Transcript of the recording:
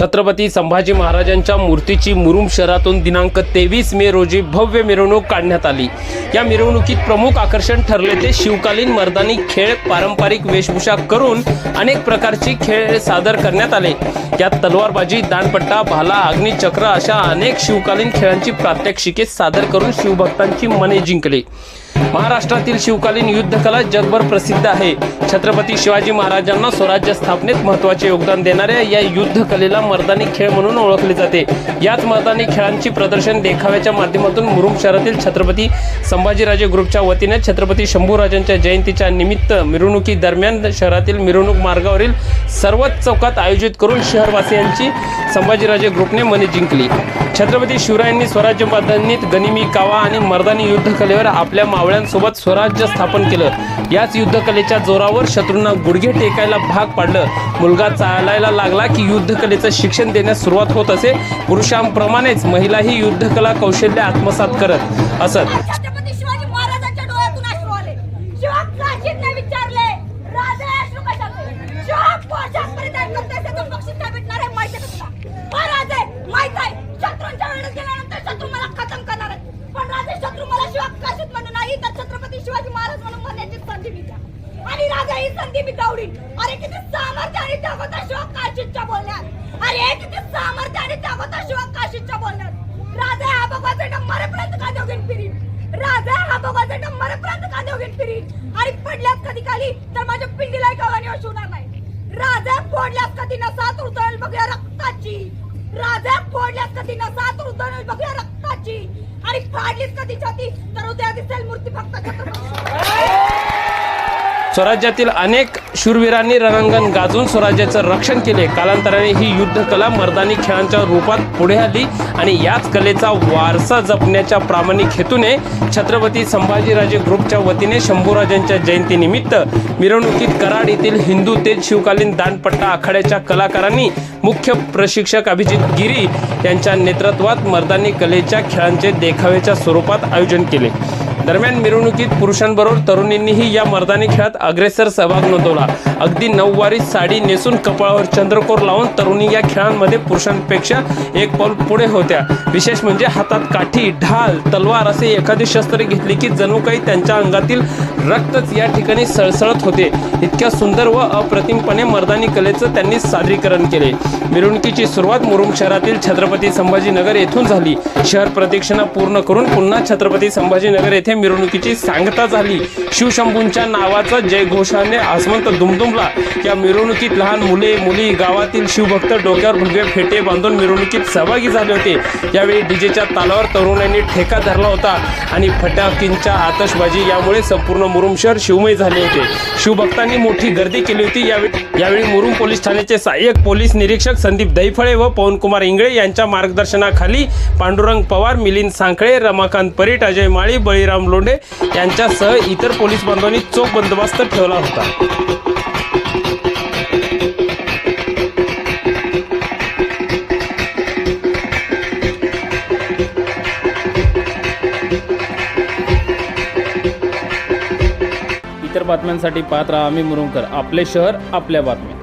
छत्रपती संभाजी महाराजांच्या मूर्तीची मुरुम शहरातून दिनांक तेवीस मे रोजी भव्य मिरवणूक काढण्यात आली. या मिरवणुकीत प्रमुख आकर्षण ठरले ते शिवकालीन मर्दानी खेळ पारंपरिक वेशभूषा करून अनेक प्रकारची खेळ सादर करण्यात आले. यात तलवारबाजी दानपट्टा भाला अग्निचक्र अशा अनेक शिवकालीन खेळांची प्रात्यक्षिके सादर करून शिवभक्तांची मने जिंकली. महाराष्ट्रातील शिवकालीन युद्धकला जगभर प्रसिद्ध आहे. छत्रपती शिवाजी महाराजांना स्वराज्य स्थापनेत महत्त्वाचे योगदान देणाऱ्या या युद्धकलेला मर्दानी खेळ म्हणून ओळखले जाते. याच मर्दानी खेळांची प्रदर्शन देखाव्याच्या माध्यमातून मुरुम शहरातील छत्रपती संभाजीराजे ग्रुपच्या वतीने छत्रपती शंभूराजांच्या जयंतीच्या निमित्त मिरवणुकी दरम्यान शहरातील मिरवणूक मार्गावरील सर्वच चौकात आयोजित करून शहरवासियांची संभाजीराजे ग्रुपने मने जिंकली. छत्रपती शिवरायांनी स्वराज्य बांधणीत गनिमी कावा आणि मर्दानी युद्धकलेवर आपल्या मावळ्यांसोबत स्वराज्य स्थापन केलं. याच युद्धकलेच्या जोरावर शत्रूंना गुडघे टेकायला भाग पाडलं. मुलगा चालायला लागला की युद्धकलेचं शिक्षण देण्यास सुरुवात होत असे. पुरुषांप्रमाणेच महिलाही युद्धकला कौशल्य आत्मसात करत असत छत्रपती शिवाजी महाराजांच्या डोळ्यातून अश्रू आले शिवा काशीतने विचारले राजा अश्रू कशाचे शिवा पोशाख परिधान करतोय तर बक्षीस काय भेटणार आहे माहिती आहे का तुला हा राजे माहीत आहे शत्रूंच्या वेळेस गेल्यानंतर शत्रू मला खतम करणार आहे पण राजे शत्रू मला शिवा काशीत म्हणून नाही तर छत्रपती शिवाजी महाराज म्हणून म्हणण्याची संधी मी द्या आणि राजा ही अरे किती सामर्थ्याने आणि त्यागोता शिवा काशीतच्या बोलण्यात. अरे किती सामर्थ्याने आणि त्यागोता शिवा काशीतच्या बोलण्यात. राजा हा बघवाचा नंबर पर्यंत का देऊन फिरीन? राजा हा भगवान मरेपर्यंत का देऊन फिरीन? आणि पडल्यास कधी खाली? तर माझ्या पिंडीला गावाने होणार नाही. राजा फोडल्यास कधी नसात उतरेल बघूया रक्ताची. राजा फोडल्यास कधी नसात उतरेल बघूया रक्ताची. आणि फाडलीस कधी छाती तर उद्या दिसेल मूर्ती फक्त छत्रपती स्वराज्यातील अनेक शूरवीरांनी रणांगण गाजून स्वराज्याचं रक्षण केले. कालांतराने ही युद्धकला मर्दानी खेळांच्या रूपात पुढे आली आणि याच कलेचा वारसा जपण्याच्या प्रामाणिक हेतूने छत्रपती संभाजीराजे ग्रुपच्या वतीने शंभूराजांच्या जयंतीनिमित्त मिरवणुकीत कराड येथील हिंदू तेज शिवकालीन दांडपट्टा आखाड्याच्या कलाकारांनी मुख्य प्रशिक्षक अभिजित गिरी यांच्या नेतृत्वात मर्दानी कलेच्या खेळांचे देखाव्याच्या स्वरूपात आयोजन केले. दरम्यान मिरवणुकीत पुरुषांबरोबर तरुणींनीही या मर्दानी खेळात अग्रेसर सहभाग नोंदवला. अगदी नऊवारी साडी नेसून कपाळावर चंद्रकोर लावून तरुणी या खेळांमध्ये पुरुषांपेक्षा एक पाऊल पुढे होत्या. विशेष म्हणजे हातात काठी ढाल तलवार असे एखादी शस्त्र घेतली की जणू काही त्यांच्या अंगातील रक्तच या ठिकाणी सळसळत होते. इतक्या सुंदर व अप्रतिमपणे मर्दानी कलेचं त्यांनी सादरीकरण केले. मिरवणुकीची सुरुवात मुरुम शहरातील छत्रपती संभाजीनगर येथून झाली. शहर प्रदक्षिणा पूर्ण करून पुन्हा छत्रपती संभाजीनगर येथे मिरवणुकीची सांगता झाली. शिवशंभूंच्या नावाचा जयघोषाने आसमंत दुमदुमला. या मिरवणुकीत लहान मुले मुली गावातील शिवभक्त डोक्यावर भगवे फेटे बांधून मिरवणुकीत सहभागी झाले होते. यावेळी डीजेच्या तालावर तरुणांनी ठेका धरला होता आणि फटाकींच्या आतषबाजी यामुळे संपूर्ण मुरुम शहर शिवमय झाले होते. शिवभक्तांनी मोठी गर्दी केली होती. यावेळी यावेळी मुरुम पोलीस ठाण्याचे सहाय्यक पोलीस निरीक्षक संदीप दैफळे व पवनकुमार इंगळे यांच्या मार्गदर्शनाखाली पांडुरंग पवार मिलिंद सांखळे रमाकांत परीट अजय माळी बळीराम लोंढे यांच्यासह इतर पोलीस बांधवांनी चोख बंदोबस्त ठेवला होता. इतर बातम्यांसाठी पाहत राहा आम्ही मुरुंकर आपले शहर आपल्या बातम्या.